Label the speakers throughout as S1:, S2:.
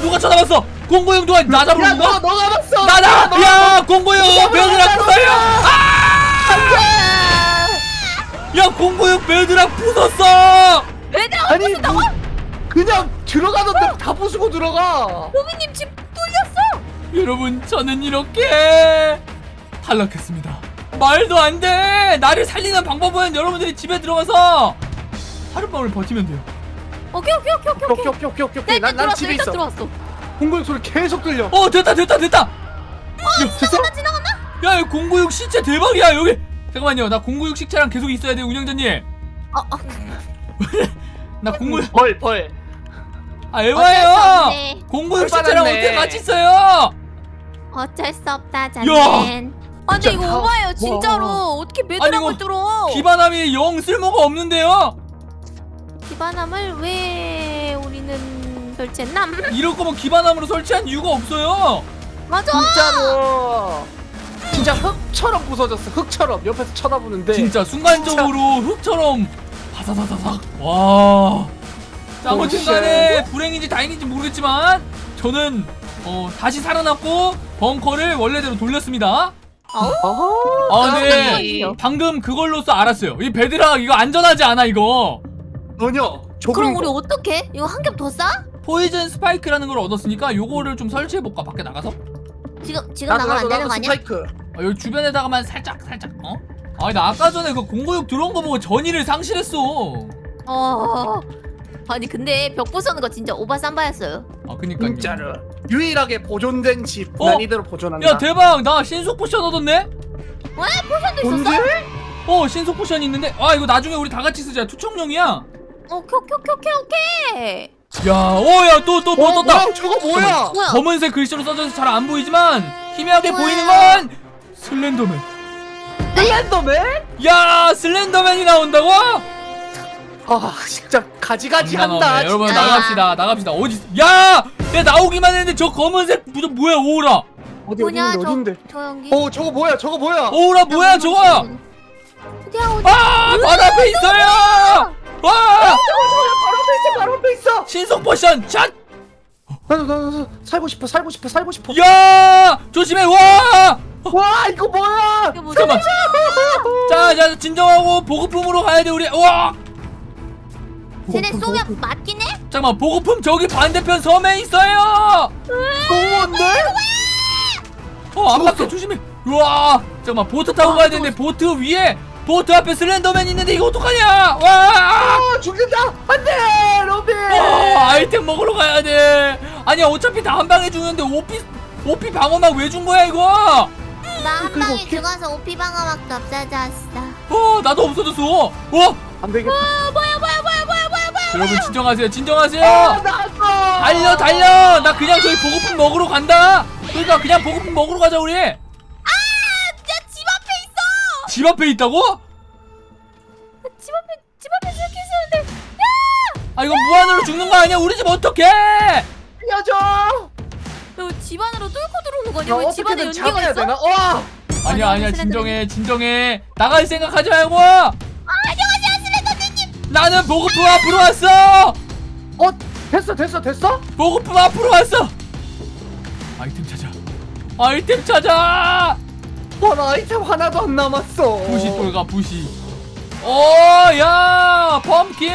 S1: 누가 쳐다봤어? 공고용 누가 나 잡으러
S2: 야,
S1: 온
S2: 너,
S1: 거야?
S2: 너가 봤어!
S1: 나다!
S2: 너가
S1: 야 공고용 베드락 부숴요! 야 공고용 베드락 부쉈어!
S3: 얘들아
S2: 아니,
S3: 어디 나와?
S2: 뭐, 그냥 들어가던데 다 부수고 들어가!
S3: 로비님 집 뚫렸어.
S1: 여러분 저는 이렇게 탈락했습니다. 말도 안 돼! 나를 살리는 방법은 여러분들이 집에 들어가서 하룻밤을 버티면 돼요.
S3: 오케이 오케이 오케이 오케이
S2: 오케이,
S3: 오케이.
S2: 오케이, 오케이, 오케이,
S3: 네,
S2: 오케이. 난, 난
S3: 들어왔어,
S2: 집에
S3: 일단
S2: 있어.
S3: 들어왔어.
S2: 공공 소리 계속 들려.
S1: 어 됐다 됐다 됐다!
S3: 어 지나갔나 지나갔나?
S1: 야, 이096 시체 대박이야, 여기! 잠깐만요, 나 096 시체랑 계속 있어야 돼, 운영자님!
S3: 어 어.
S1: 나 096,
S2: 벌, 벌.
S1: 아,
S3: 어쩔 수
S1: 에바예요!
S3: 없네.
S1: 096 시체랑. 어떻게 같이 있어요?
S3: 어쩔 수 없다
S1: 야!
S3: 자넨. 아 근데
S2: 진짜
S3: 이거
S2: 다-
S3: 오바예요 진짜로
S2: 와.
S3: 어떻게
S1: 아니, 이거
S3: 뚫어
S1: 기반함이 영 쓸모가 없는데요?
S3: 기반함을 왜 우리는 설치했남?
S1: 이럴 거면 기반함으로 설치한 이유가 없어요!
S3: 맞아
S2: 진짜로. 진짜 흙처럼 부서졌어, 흙처럼. 옆에서 쳐다보는데.
S1: 진짜 순간적으로 흙처럼 바사사사삭 와. 자, 아무튼
S2: 오,
S1: 간에 불행인지 다행인지 모르겠지만 저는 어, 다시 살아났고 벙커를 원래대로 돌렸습니다.
S2: 어허.
S1: 아,
S3: 아니요.
S1: 방금 그걸로써 알았어요. 이 베드락 이거 안전하지 않아 이거.
S2: 전혀.
S3: 그럼
S2: 거.
S3: 우리 어떻게? 이거 한 겹 더 싸?
S1: 포이즌 스파이크라는 걸 얻었으니까 요거를 좀 설치해 볼까 밖에 나가서?
S3: 지금 지금
S2: 나도,
S3: 나가면
S2: 나도,
S3: 안 되는
S2: 나도
S3: 거 아니야?
S2: 스파이크.
S1: 아, 여기 주변에다가만 살짝 살짝 어? 아니 나 아까 전에 그 공고육 들어온 거 보고 전의를 상실했어.
S3: 어. 아니 근데 벽 부수는 거 진짜 오바 쌈바였어요.
S1: 아 그니까요.
S2: 진짜로. 유일하게 보존된 집.
S1: 어?
S2: 난 이대로 보존한다.
S1: 야 대박 나 신속 포션 얻었네?
S3: 왜 포션도 있었어?
S2: 뭔데?
S1: 어 신속 포션이 있는데 아 이거 나중에 우리 다 같이 쓰자 투척용이야
S3: 오케이 오케이 오케이 오케이 오케이.
S1: 야어야 또 또뭐
S2: 어,
S1: 떴다
S2: 뭐야, 저거 뭐야?
S3: 뭐야?
S1: 검은색 글씨로 써져서 잘 안 보이지만 희미하게
S3: 뭐야?
S1: 보이는 건 슬렌더맨
S2: 슬렌더맨?
S1: 야 슬렌더맨이 나온다고?
S2: 아, 진짜 가지가지 한다.
S1: 장난 없네. 여러분
S2: 진짜.
S1: 나갑시다 나갑시다 어디 야! 내 나오기만 했는데 저 검은색 무슨 뭐야 오라
S2: 어디
S3: 뭐냐
S2: 어딘데
S3: 저,
S2: 어딘데?
S3: 저 연기.
S2: 어, 저거 뭐야? 저거 뭐야?
S1: 오라 뭐야 저거
S3: 어디야 어디?
S1: 아 바로 앞에 있어요 와
S2: 저거 저거 바로 앞에 있어. 바로 앞에 있어.
S1: 신속 포션 샷!
S2: 나도 나도 나도 살고 싶어. 살고 싶어. 살고 싶어.
S1: 야 조심해 와
S2: 와, 이거 뭐야?
S3: 이게 뭐지?
S1: 잠깐만 자, 자, 진정하고 보급품으로 가야 돼 우리. 와,
S3: 쟤네 쏘면 맞긴 해?
S1: 잠깐만 보급품 저기 반대편 섬에 있어요.
S2: 너무한데?
S1: 어, 안
S2: 죽었어.
S1: 맞게 조심해. 와, 잠깐만 보트 타고 가야 되는데 보트 위에 보트 앞에 슬렌더맨 있는데 이거 어떡하냐? 와,
S2: 아, 죽는다. 안 돼, 로빈.
S1: 어, 아이템 먹으러 가야 돼. 아니야 어차피 다 한 방에 죽는데 오피 오피 방어막 왜 준 거야 이거?
S3: 나 한
S2: 그리고
S3: 방에
S2: 키-
S3: 죽어서 오피 방어막도 없어졌어.
S1: 어, 나도 없어졌어. 와,
S2: 안 되겠다.
S3: 아 뭐야 뭐야 뭐야 뭐야 뭐야 뭐야?
S1: 여러분 진정하세요, 진정하세요.
S2: 아, 나갔어.
S1: 달려 달려 나 그냥 저기 보급품 먹으러 간다 그러니까 그냥 보급품 먹으러 가자 우리.
S3: 집 앞에
S1: 있다고?
S3: 집 앞에 집 앞에 저렇게 있었는데. 야!
S1: 아 이거 무한으로 죽는 거 아니야 우리 집 어떡해
S2: 알려줘.
S3: 이거 집 안으로 뚫고 들어오는 거냐?
S2: 야,
S3: 왜집 안에
S2: 어떻게든
S3: 연기가
S2: 잡아야
S3: 있어?
S2: 되나? 와.
S1: 아니야
S3: 아니,
S1: 아니야. 진정해 진정해 나갈 생각하지 말고
S3: 안녕하세요 슬렌더맨님.
S1: 나는 보급품 앞으로 왔어
S2: 어, 됐어, 됐어, 됐어?
S1: 보급품 앞으로 왔어 아이템 찾아 아이템 찾아
S2: 와, 나 아이템 하나도 안 남았어.
S1: 부시 돌가 부시 오야 펌킨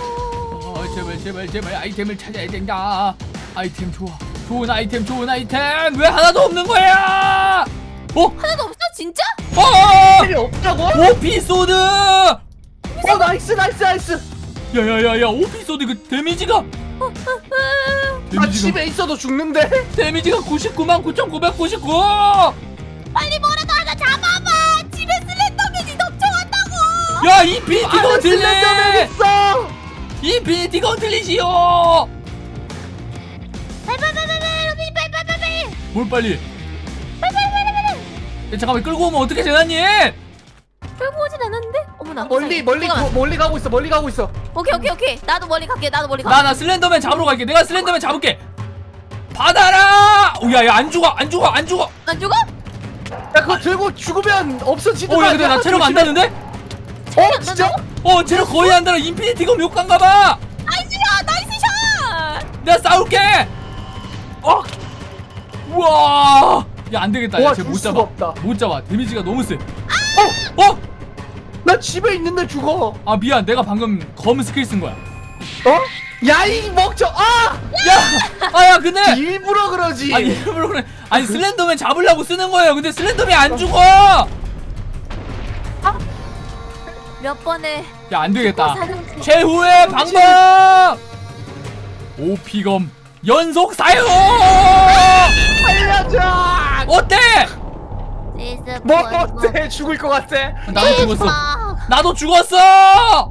S1: 어 제발 제발 제발 아이템을 찾아야 된다 아이템 좋아 좋은 아이템 좋은 아이템 왜 하나도 없는 거야 어?
S3: 하나도 없어 진짜?
S1: 어!
S2: 필요 없다고?
S1: 오피소드
S2: 어, 나이스, 나이스, 나이스.
S1: 야야야야 오피소드 그 데미지가
S2: 나
S1: 데미지가
S2: 집에 있어도 죽는데?
S1: 데미지가 99만 9,999
S3: 빨리 뭐라도 하나 잡아봐. 집에 슬렌더맨이 넘쳐간다고.
S1: 야 인피니티가
S2: 슬렌더맨
S1: 들리
S2: 있어.
S1: 인피니티가 들리시오
S3: 빨빨빨빨빨 로빈이 빨빨빨빨.
S1: 뭘 빨리 야, 잠깐만 끌고 오면 어떻게 재난님
S3: 끌고 오진 않았는데? 어머나.
S2: 멀리, 멀리. 고, 멀리 가고 있어, 멀리 가고 있어.
S3: 오케이 오케이 오케이. 나도 멀리 갈게. 나도 멀리 가.
S1: 나나 슬렌더맨 잡으러 갈게 내가 슬렌더맨 잡을게 받아라 야 야 안 죽어 안 죽어 안 죽어
S3: 안 죽어?
S2: 야, 그거 들고 죽으면 없어지는
S1: 어야 근데 나 체력 안 다는데
S2: 어, 진짜?
S1: 어 체력 거의 안 달아 인피니티가 몇 간가 봐
S3: 나이스야 나이스
S1: 내가 싸울게
S2: 어?
S1: 우와 야 안 되겠다
S2: 와,
S1: 야쟤못
S2: 줄 수가
S1: 잡아
S2: 없다.
S1: 못 잡아 데미지가 너무 세
S2: 어?
S1: 어?
S2: 나 집에 있는데 죽어.
S1: 아 미안 내가 방금 검 스킬 쓴 거야
S2: 어? 야, 이 먹죠. 아!
S1: 야! 아야 근데
S2: 일부러 그러지.
S1: 아니 일부러 그래 아니 슬렌더맨 잡으려고 쓰는 거예요 근데 슬렌더맨 안 죽어
S3: 몇 번에
S1: 야 안 되겠다
S3: 사는
S1: 최후의 방법 오피검 연속 사용
S2: 살려줘.
S1: 어때?
S2: 뭐 어때? 죽을 것 같아.
S1: 나도 죽었어
S3: 야
S1: 나도 죽었어
S2: 어?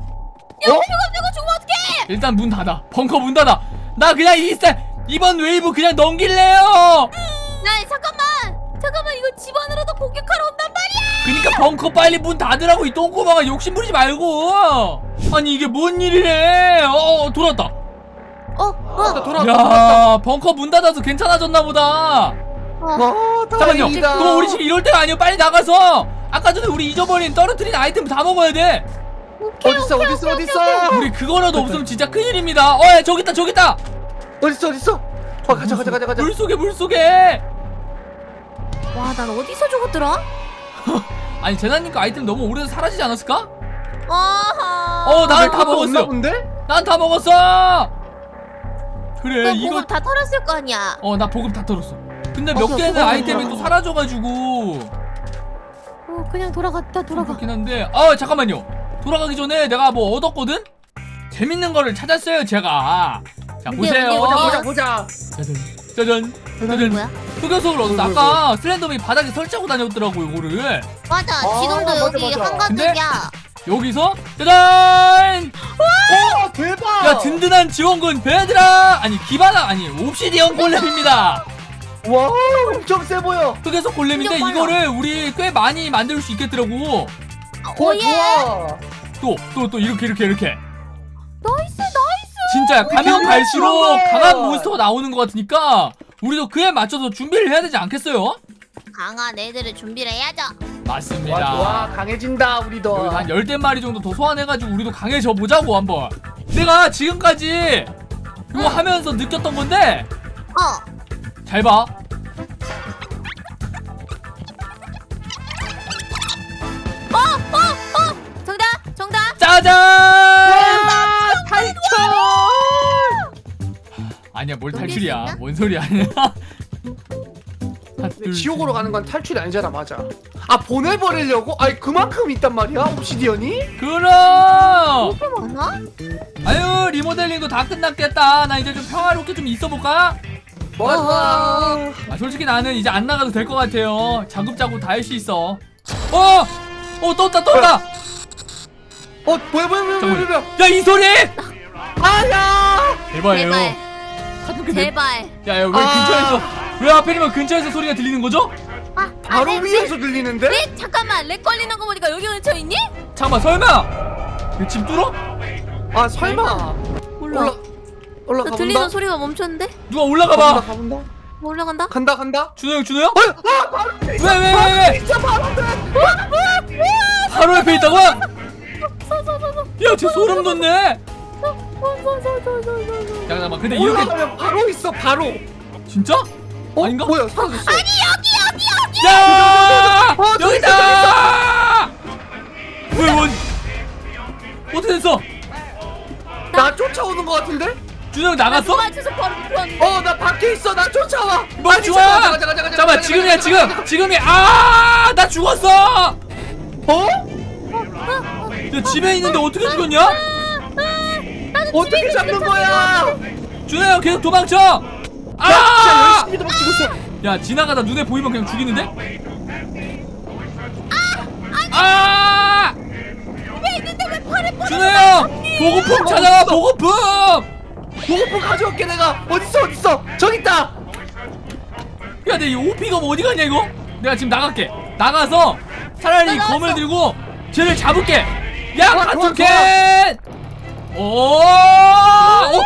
S3: 이거 내가 죽으면 어떡해
S1: 일단 문 닫아 벙커 문 닫아 나 그냥 이세 이번 웨이브 그냥 넘길래요
S3: 야 잠깐만 잠깐만 이거 집 안으로도 공격하러 온단 말이야
S1: 그니까 벙커 빨리 문 닫으라고 이 똥꼬마가 욕심 부리지 말고 아니 이게 뭔 일이래 어, 어 돌아왔다
S3: 어? 어?
S2: 돌아왔다.
S1: 야 벙커 문 닫아서 괜찮아졌나 보다
S3: 어?
S2: 어,
S1: 잠깐만요
S2: 다행이다.
S1: 그럼 우리 지금 이럴 때가 아니에요 빨리 나가서 아까 전에 우리 잊어버린 떨어뜨린 아이템 다 먹어야 돼
S3: 오케이,
S2: 어딨어,
S3: 오케이,
S2: 어딨어,
S3: 오케이,
S2: 어딨어?
S1: 우리 그거라도 없으면 진짜 큰일입니다 어 야, 저기 있다 저기 있다
S2: 어딨어, 어딨어? 어, 가자, 가자, 가자, 가자.
S1: 물 속에 물 속에
S3: 오케이. 와, 난 어디서 죽었더라?
S1: 아니 재난님 거 아이템 너무 오래돼서 사라지지 않았을까?
S3: 아하.
S1: 어, 나- 나를 다
S2: 그것도
S1: 먹었어요.
S2: 없나 본데?
S1: 난 다 먹었어 그래
S3: 너
S1: 이거
S3: 보급 다 털었을 거 아니야.
S1: 어 나 보급 다 털었어 근데 몇
S3: 오케이,
S1: 개는 아이템이. 또 사라져가지고
S3: 어, 그냥 돌아갔다 돌아가.
S1: 그렇긴 한데 아 잠깐만요 돌아가기 전에 내가 뭐 얻었거든? 재밌는 거를 찾았어요 제가 자 보세요
S3: 언니
S2: 보자,
S3: 어디야?
S2: 보자, 보자.
S1: 짜잔 짜잔 짜잔
S3: 뭐야?
S1: 흑요석을 얻었어
S2: 뭘, 뭘,
S1: 아까 슬렌더맨이 바닥에 설치하고 다녔더라고 요거를
S3: 맞아.
S2: 아,
S3: 지금도
S2: 맞아,
S3: 여기
S2: 맞아.
S3: 한가득이야.
S1: 여기서 짜잔
S2: 와, 대박!
S1: 야 든든한 지원군 베드라 아니 기바나 아니 옵시디언 골렘입니다
S2: 와, 엄청 세 보여.
S1: 흑요석 골렘인데. 이거를 우리 꽤 많이 만들 수 있겠더라고
S2: 와,
S3: 오예.
S2: 좋아.
S1: 또 또 또 이렇게 이렇게 이렇게
S3: 나이스 나이스.
S1: 진짜 가면
S2: 이렇게
S1: 갈수록 강한 몬스터가 나오는 것 같으니까 우리도 그에 맞춰서 준비를 해야 되지 않겠어요?
S3: 강한 애들을 준비를 해야죠.
S1: 맞습니다
S2: 와, 좋아. 강해진다, 우리도.
S1: 여기 한 열댓 마리 정도 더 소환해가지고 우리도 강해져 보자고 한번 내가 지금까지 이거 하면서 느꼈던 건데
S3: 어.
S1: 잘 봐.
S3: 어, 어, 어. 정답, 정답.
S1: 짜잔!
S2: 와, 탈출!
S1: 아니야 뭘
S3: 넘길 수
S1: 탈출이야
S3: 있나?
S1: 뭔 소리야 하나, 둘,
S2: 지옥으로
S1: 셋.
S2: 가는 건 탈출이 아니잖아, 맞아. 아, 보내버리려고? 아니, 그만큼 있단 말이야, 옵시디언이?
S1: 그럼
S3: 많아?
S1: 아유 리모델링도 다 끝났겠다 나 이제 좀 평화롭게 좀 있어볼까?
S2: 뭐,
S3: 어.
S2: 와.
S1: 아 솔직히 나는 이제 안 나가도 될 것 같아요 자급자급 다 할 수 있어 어! 어 떴다 떴다
S2: 어, 뭐야, 뭐야, 뭐야, 뭐야, 뭐야.
S1: 야 이 소리!
S2: 아야!
S1: 대박이에요
S3: 제발, 제발.
S1: 야야 왜
S2: 아.
S1: 근처에서 왜 하필이면 근처에서 소리가 들리는 거죠?
S3: 아,
S2: 바로
S3: 아, 렉,
S2: 위에서 들리는데?
S3: 렉, 잠깐만. 렉 걸리는 거 보니까 여기 근처 있니?
S1: 잠깐만 설마 이거 집 뚫어?
S2: 아, 설마.
S3: 몰라.
S2: 올라, 올라가
S3: 나 들리는
S2: 본다.
S3: 소리가 멈췄는데?
S1: 누가 올라가
S2: 가본다,
S1: 봐
S2: 가본다.
S3: 뭐 올라간다?
S2: 간다, 간다.
S1: 준호 형 준호 형?
S2: 어, 아, 바로 앞에 있어.
S1: 왜, 왜, 왜,
S2: 바로
S1: 왜?
S2: 앞에 있어, 바로 앞에.
S1: 바로 옆에 있다고?
S3: 서서서서.
S1: 야쟤 소름 돋네
S3: 서서서서서서.
S1: 잠깐만 근데 이렇게
S2: 올라가면 바로 있어, 바로.
S1: 진짜?
S2: 어,
S1: 아닌가?
S2: 뭐야, 사라졌어.
S3: 아니 여기 여기 여기.
S1: 야!
S2: 어, 저기
S1: 여기
S2: 있어,
S1: 있다! 왜 원? 어떻게 됐어?
S2: 나 쫓아오는 거 같은데?
S1: 형 나갔어?
S3: 맞춰서 바로 들어왔는데.
S2: 어, 나 밖에 있어. 나 쫓아와.
S1: 뭐
S2: 아니,
S1: 좋아!
S2: 잠깐만, 잠깐만, 잠깐만,
S1: 잠깐만 지금이야
S2: 잠깐만,
S1: 지금
S2: 잠깐만.
S1: 지금이 아! 나 죽었어!
S2: 어?
S1: 야 집에 있는데 어떻게 죽었냐?
S2: 어떻게 잡는 거야?
S1: 형 계속 도망쳐!
S2: 야, 진짜
S1: 아!
S2: 열심히 도망치고 있어.
S1: 야 지나가다 눈에 보이면 그냥 죽이는데? 아! 준호 형 보고품 찾아와 보고품!
S2: 보고폰 가져올게 내가. 어딨어, 어딨어? 저기 있다.
S1: 야, 내이 오피가 뭐 어디 갔냐 이거? 내가 지금 나갈게. 나가서 차라리
S3: 나 나왔어.
S1: 검을 들고 쟤를 잡을게. 야,
S2: 좋아, 좋아,
S1: 캔. 오, 어, 어,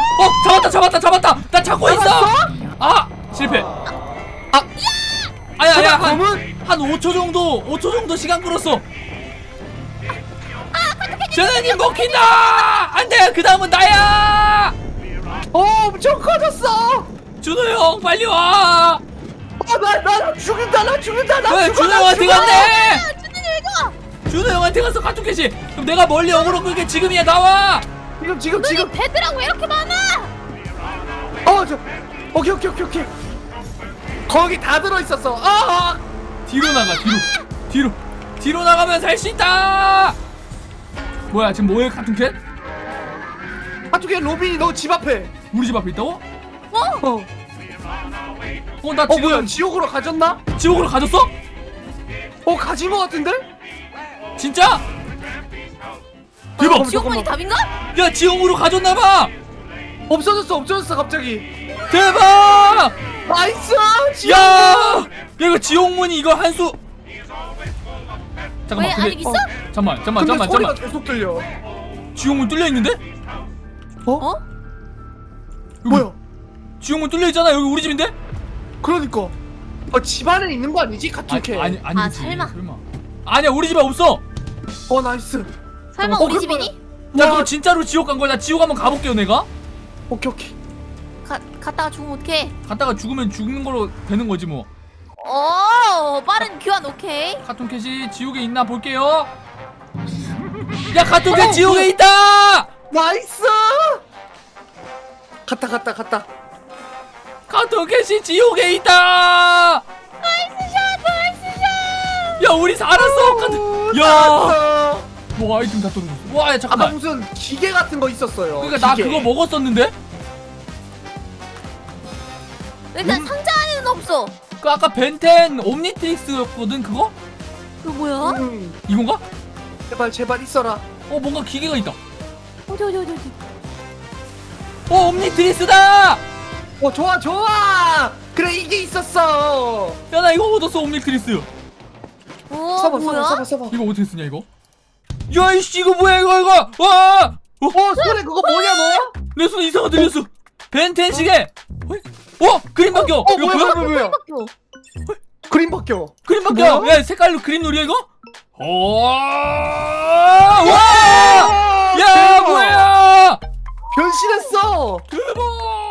S1: 잡았다, 잡았다, 잡았다. 나 잡고 있어.
S2: 잡았어?
S1: 아, 실패.
S2: 아,
S1: 아야, 야, 한,
S2: 검은?
S1: 한 5초 정도, 5초 정도 시간 끌었어. 쟤는 이 먹힌다. 안 돼, 그 다음은 나야.
S2: 어, 엄청 커졌어.
S1: 준호 형 빨리 와.
S2: 어 나 나
S1: 나나나왜
S2: 죽어
S1: 준호
S2: 나
S1: 형한테
S2: 죽어.
S1: 갔네?
S3: 준현이 왜 가?
S1: 준호 형한테 가서 카톡해시. 그럼 내가 멀리 어그로 끌게 지금이야 나와.
S2: 지금 지금 지금
S3: 배드랑 왜 이렇게 많아?
S2: 어 저 오케이 오케이 오케이 오케이 거기 다 들어 있었어. 아
S1: 뒤로 나가 뒤로 뒤로 뒤로 나가면 살 수 있다. 뭐야 지금 뭐해 카톡캣?
S2: 한쪽에 로빈이 너 집 앞에.
S1: 우리 집 앞에 있다고?
S2: 어.
S1: 어 나
S2: 어
S1: 지금
S2: 뭐야 지옥으로 가졌나?
S1: 지옥으로 가졌어?
S2: 어 가진 것 같은데?
S1: 진짜? 대박!
S2: 어,
S3: 지옥문이
S2: 잠깐만.
S3: 답인가?
S1: 야 지옥으로 가졌나봐!
S2: 없어졌어 없어졌어 갑자기.
S1: 대박!
S2: 나이스. 지옥.
S1: 야! 야 이거 지옥문이 이거 한 수 잠깐만
S3: 왜 아직 있어?
S1: 잠깐만 잠깐만
S2: 근데
S1: 잠깐만
S2: 소리가
S1: 잠깐만
S2: 계속 들려.
S1: 지옥문 뚫려 있는데?
S3: 어?
S2: 뭐야?
S1: 지옥문 뚫려 있잖아 여기 우리 집인데?
S2: 그러니까. 어, 집 안에 있는 거 아니지? 같은 캐.
S1: 아니 아니
S3: 아,
S1: 그치.
S3: 설마.
S1: 아니야 우리 집에 없어
S2: 어 나이스.
S3: 설마
S2: 어,
S3: 우리 집이니?
S1: 나
S2: 와.
S1: 그럼 진짜로 지옥 간 거야 나 지옥 한번 가볼게요 내가
S2: 오케이 오케이.
S3: 가, 갔다가 죽으면 어떡해?
S1: 갔다가 죽으면 죽는 걸로 되는 거지
S3: 뭐오 빠른 교환 오케이
S1: 카톤캣이 지옥에 있나 볼게요 야 카톤캣
S2: 어,
S1: 지옥에
S2: 뭐.
S1: 있다
S2: 나이스. 갔다 갔다 갔다.
S1: 카톤캣이 지옥에 있다
S3: 나이스샷 나이스샷
S1: 야 우리 살았어 카톤 야
S2: 야.
S1: 뭐 아이템 다 떨어졌어 와 야
S2: 아까
S1: 잠깐만
S2: 무슨 기계 같은 거 있었어요.
S1: 그러니까 나
S2: 기계.
S1: 그거 먹었었는데
S3: 일단
S1: 음.
S3: 상자 안에는 없어
S1: 그 아까 벤텐 옴니트릭스였거든 그거?
S3: 이거 뭐야?
S2: 음,
S1: 이건가?
S2: 제발 제발 있어라.
S1: 어 뭔가 기계가 있다
S3: 어디 어디 어디 어디
S1: 어 옴니트릭스다
S2: 어 좋아 좋아. 그래 이게 있었어.
S1: 야 나 이거 얻었어 옴니트릭스
S3: 오
S2: 써봐
S3: 뭐야?
S2: 써봐 써봐 써봐.
S1: 이거 어떻게 쓰냐 이거? 야 이씨 이거 뭐야 이거 이거 와! 어?
S2: 어 소리 그거 뭐냐 너?
S1: 내손 이상한 거 들렸어 벤텐 시계 어? 어? 그림 바뀌어
S2: 어
S1: 이거
S2: 뭐야
S1: 뭐야?
S2: 뭐야 그림 바뀌어.
S1: 그림 바뀌어
S2: 뭐야?
S1: 야 색깔로 그림 놀이야 이거? 어, 와! 야 뭐야
S2: 변신했어.
S1: 대박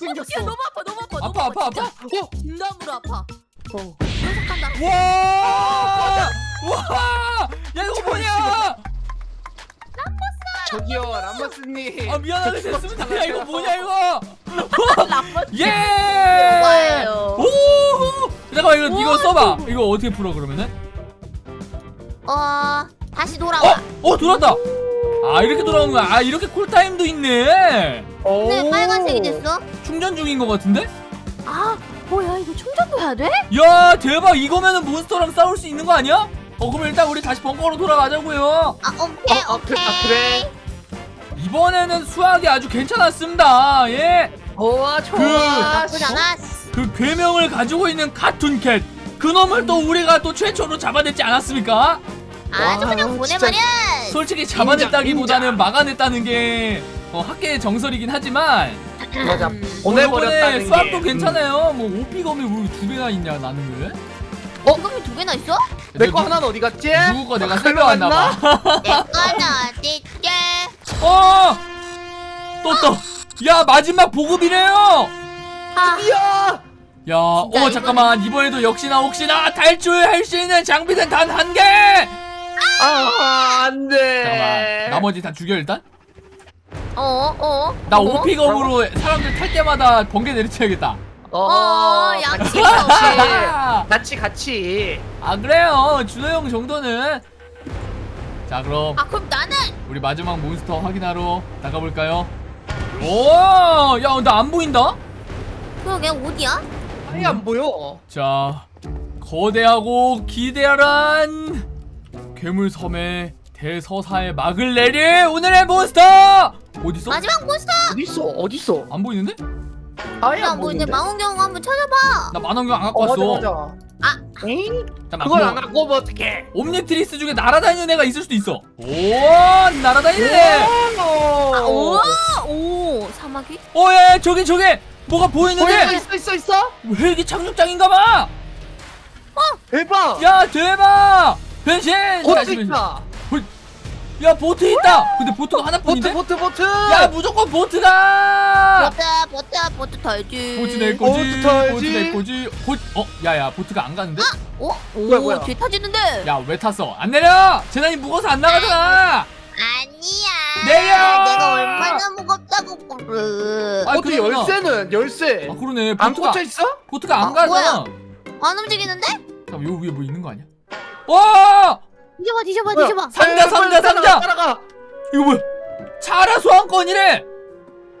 S2: 못생겼어.
S3: 야 너무 아파 너무 아파 너무
S1: 아파 아파 아파
S2: 어.
S3: 진담으로 아파
S2: 어.
S3: 녀석한다
S1: 와! 와! 야 이거 뭐냐?
S2: 저기요 람버스님.
S1: 아 미안하게 됐습니다. 야 이거 뭐냐 이거?
S3: 나빠
S1: 예!
S3: 좋아요.
S1: 오! 잠깐만 이거 이거
S3: 우와,
S1: 써봐.
S3: 이거.
S1: 이거 어떻게 풀어 그러면은?
S3: 어 다시
S1: 어?
S3: 돌아와
S1: 어 돌아왔다. 아 이렇게 돌아오는 거야. 아 이렇게 쿨타임도 있네.
S3: 근데 빨간색이 됐어
S1: 충전 중인 것 같은데?
S3: 아 뭐야 이거 충전도 해야 돼?
S1: 야 대박 이거면은 몬스터랑 싸울 수 있는 거 아니야? 어 그럼 일단 우리 다시 벙커로 돌아가자고요.
S3: 아 오케이
S2: 어, 아,
S3: 오케이
S2: 그래, 아, 그래.
S1: 이번에는 수학이 아주 괜찮았습니다. 예.
S2: 좋아 좋아.
S1: 그-
S3: 나쁘지 않았어
S1: 그 괴명을 가지고 있는 카툰캣 그놈을 또 우리가 또 최초로 잡아냈지 않았습니까?
S3: 아주
S2: 와,
S3: 그냥
S2: 진짜.
S3: 보내버려
S1: 솔직히 잡아냈다기보다는
S2: 인정.
S1: 막아냈다는 게 어, 학계의 정설이긴 하지만
S2: 맞아.
S3: 음.
S1: 뭐
S2: 보내버렸다는
S1: 이번에
S2: 게.
S1: 수학도 괜찮아요 뭐 오피검이 왜두 개나 있냐 나는 왜?
S3: 이거면 두 개나 있어?
S2: 내 거 하나는 어디 갔지?
S1: 누구 거 내가
S2: 아,
S1: 살려왔나 봐
S3: 내 거는 어딨게
S1: 어! 떴다 야 마지막 보급이래요
S3: 아
S2: 이야.
S1: 야, 어 잠깐만 이번에도 역시나 혹시나 탈출할 수 있는 장비는 단 한 개.
S2: 아 안 돼.
S1: 잠깐만 나머지 다 죽여 일단.
S3: 어? 어?
S1: 나
S3: 어?
S1: 오피검으로 사람들 탈 때마다 번개 내리쳐야겠다.
S3: 어 양치 없이
S1: 아,
S2: 같이 같이.
S1: 아 그래요 준호 형 정도는. 자 그럼
S3: 아 그럼 나는
S1: 우리 마지막 몬스터 확인하러 나가볼까요? 오, 야, 나 안 보인다.
S3: 그러게 어디야?
S2: 아예 안 보여.
S1: 자, 거대하고 기대한 괴물 섬의 대서사의 막을 내릴 오늘의 몬스터 어디 있어?
S3: 마지막
S2: 있어? 어디 있어?
S1: 안 보이는데?
S2: 아예
S3: 나안뭐 이제
S2: 보이는데.
S3: 망원경 한번 찾아봐
S1: 나 만원경 안 갖고
S2: 어 맞아
S1: 왔어.
S2: 맞아.
S3: 아.
S2: 에잉?
S1: 잠깐만,
S2: 그걸 안 갖고 오면 어떡해?
S1: 옴니트리스 중에 날아다니는 애가 있을 수도 있어. 오, 날아다니는 애.
S3: 아, 오!
S2: 오.
S3: 오 사마귀?
S1: 어, 야, 야, 저기 저기 뭐가
S2: 어,
S1: 보이는데?
S2: 있어 있어 있어?
S1: 헬기 착륙장인가봐.
S2: 대박.
S1: 야, 대박. 변신. 다시 변신.
S2: 있다.
S1: 야 보트 있다 근데 보트가
S2: 보트
S1: 하나뿐인데
S2: 보트 보트
S1: 야 무조건 보트다
S3: 보트 보트 보트 털지
S1: 보트 내 거지
S2: 보트 타야지.
S1: 보트 내 거지 보... 어? 야야 보트가 안 가는데?
S3: 어?
S2: 뭐야, 뭐야?
S3: 오 뒤에 타지는데
S1: 야 왜 탔어? 안 내려! 재난이 무거워서 안 나가잖아
S3: 아니야
S1: 내려!
S3: 내가 얼마나 무겁다고 그래
S1: 아,
S2: 보트
S1: 그러잖아.
S2: 열쇠는 열쇠
S1: 아 그러네
S2: 안
S1: 보트가
S2: 꽂혀 있어?
S1: 보트가 안
S3: 어,
S1: 가잖아
S3: 안 움직이는데?
S1: 잠깐 요 위에 뭐 있는 거 아니야? 와!
S3: 뒤져봐 뒤져봐
S2: 뭐야?
S3: 뒤져봐
S1: 상자,
S2: 에이,
S1: 상자, 상자!
S2: 따라가
S1: 이거 뭐야? 차라 소환권이래!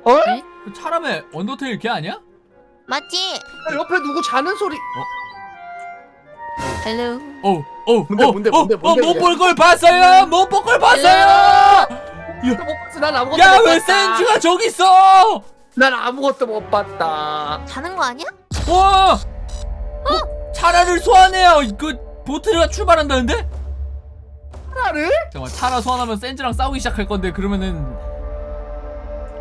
S2: 어?
S3: 네?
S1: 그 차라메 언더테일 걔 아니야?
S3: 맞지?
S2: 옆에 누구 자는 소리
S3: 헬로
S1: 어우 어우
S2: 뭔데,
S1: 어,
S2: 뭔데,
S1: 어,
S2: 뭔데,
S1: 어,
S2: 뭔데,
S1: 못
S2: 뭔데?
S1: 볼걸 봤어요! 못 볼 걸 봤어요!
S2: 못 봤어 난 아무것도
S1: 야못왜
S2: 봤다
S1: 센즈가 저기 있어!
S2: 난 아무것도 못 봤다
S3: 자는 거 아니야?
S1: 와! 어? 차라를 소환해야 그 보트가 출발한다는데?
S2: 차라를?
S1: 잠깐만 차라 소환하면 센즈랑 싸우기 시작할 건데 그러면은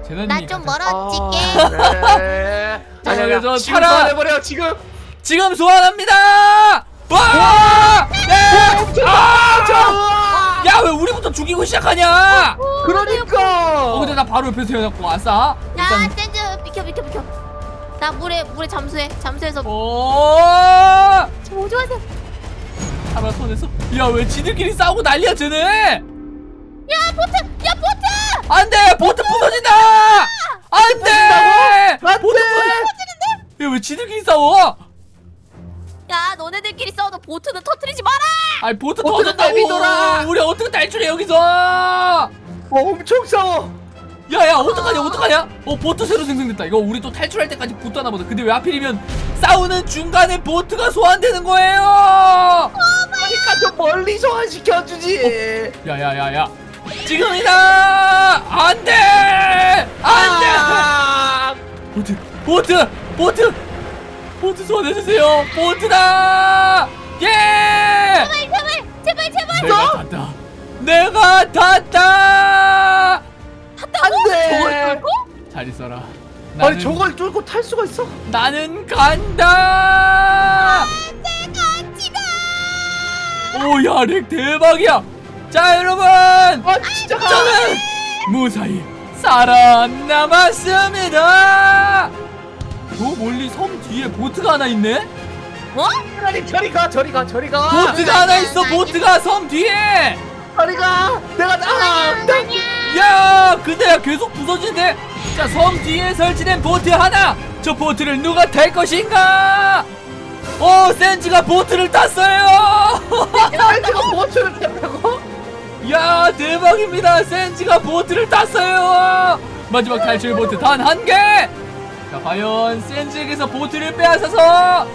S1: 재난이
S3: 나 좀 멀어지게
S2: 아, 그래
S1: 자,
S2: 아니
S1: 그래서
S2: 아니 지금
S1: 차라-
S2: 소환해버려 지금
S1: 지금 소환합니다! 와! 네! 아! 자야왜 우리부터 죽이고 시작하냐?
S2: 그러니까
S1: 어 근데 나 바로 옆에서 해놨고 아싸
S3: 야
S1: 일단
S3: 센즈 비켜 비켜 비켜 나 물에 물에 잠수해 잠수해서 오뭐 좋아하세요
S1: 차라 손에서. 야 왜 지들끼리 싸우고 난리야 쟤네?
S3: 야 보트! 야 보트!
S1: 안돼! 보트 부서진다! 안돼!
S2: 안돼!
S1: 보트 야왜 지들끼리 싸워?
S3: 야 너네들끼리 싸워도 보트는 터트리지 마라!
S1: 아니 보트
S2: 보트는
S1: 터졌다고. 우리 어떻게 탈출해 여기서?
S2: 엄청 싸워!
S1: 야야 어떡하냐 어떡하냐? 어 보트 새로 생성됐다. 이거 우리 또 탈출할 때까지 보트 하나 보다 근데 왜 하필이면 싸우는 중간에 보트가 소환되는 거예요.
S2: 그러니까 좀 멀리 소환시켜주지.
S1: 야야야야. 지금이다! 안 돼! 안 돼!
S2: 아!
S1: 보트 보트 보트! 보트 소환해주세요. 보트다! 예!
S3: 제발 제발 제발 제발!
S1: 내가 탔다. 내가 탔다!
S2: 안돼!
S1: 잘 있어라
S2: 아니
S1: 나는,
S2: 저걸 뚫고 탈 수가 있어?
S1: 나는 간다!
S3: 같이 가
S1: 오야 렉 대박이야! 자 여러분!
S2: 아 진짜?
S1: 저는 무사히 살아남았습니다! 저 멀리 섬 뒤에 보트가 하나 있네?
S3: 어?
S2: 아니 저리 가 저리 가 저리 가!
S1: 보트가 하나 있어 보트가 섬 뒤에!
S2: 저리 가! 내가
S1: 아야 근데 야 계속 부서지는데 자 섬 뒤에 설치된 보트 하나. 저 보트를 누가 탈 것인가? 오 센지가 보트를 탔어요.
S2: 내가 보트를 탔다고?
S1: 야 대박입니다. 센지가 보트를 탔어요. 마지막 탈출 보트 단 한 개 자 과연 센지에게서 보트를 빼앗아서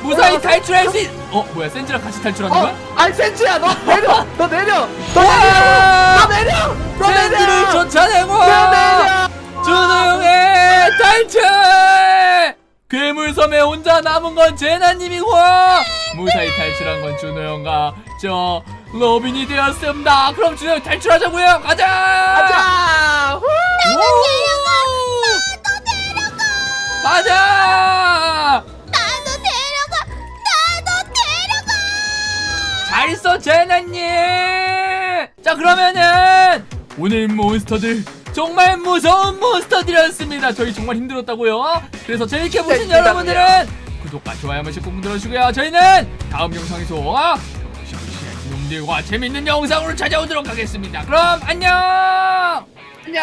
S1: 무사히
S2: 어,
S1: 탈출할 수 있... 어 뭐야? 센지랑 같이 탈출하는 거야?
S2: 어? 아니 센치야. 너 내려. 너 내려. 너 내려.
S1: 와!
S2: 너 내려. 너 내려.
S1: 쫓아내고!
S2: 너 내려
S1: 준호형의 탈출! 괴물섬에 혼자 남은 건 제나님이고 무사히 탈출한 건 준호형과 저 로빈이 되었습니다. 그럼 준호형 탈출하자고요! 가자!
S2: 가자! 후!
S1: 가자!
S3: 나도 데려가 나도 데려가
S1: 잘 있어 제나님! 자 그러면은 오늘 몬스터들 정말 무서운 몬스터들이었습니다. 저희 정말 힘들었다고요? 그래서 재밌게 보신
S2: 힘들다고요.
S1: 여러분들은 구독과 좋아요 한 번씩 꼭 눌러주시고요. 저희는 다음 영상에서 놈들과 재밌는 영상으로 찾아오도록 하겠습니다. 그럼 안녕!
S2: 안녕!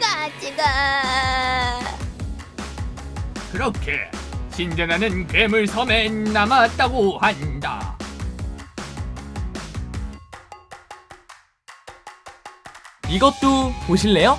S3: 같이 가.
S1: 그렇게 신전하는 괴물 섬에 남았다고 한다 이것도 보실래요?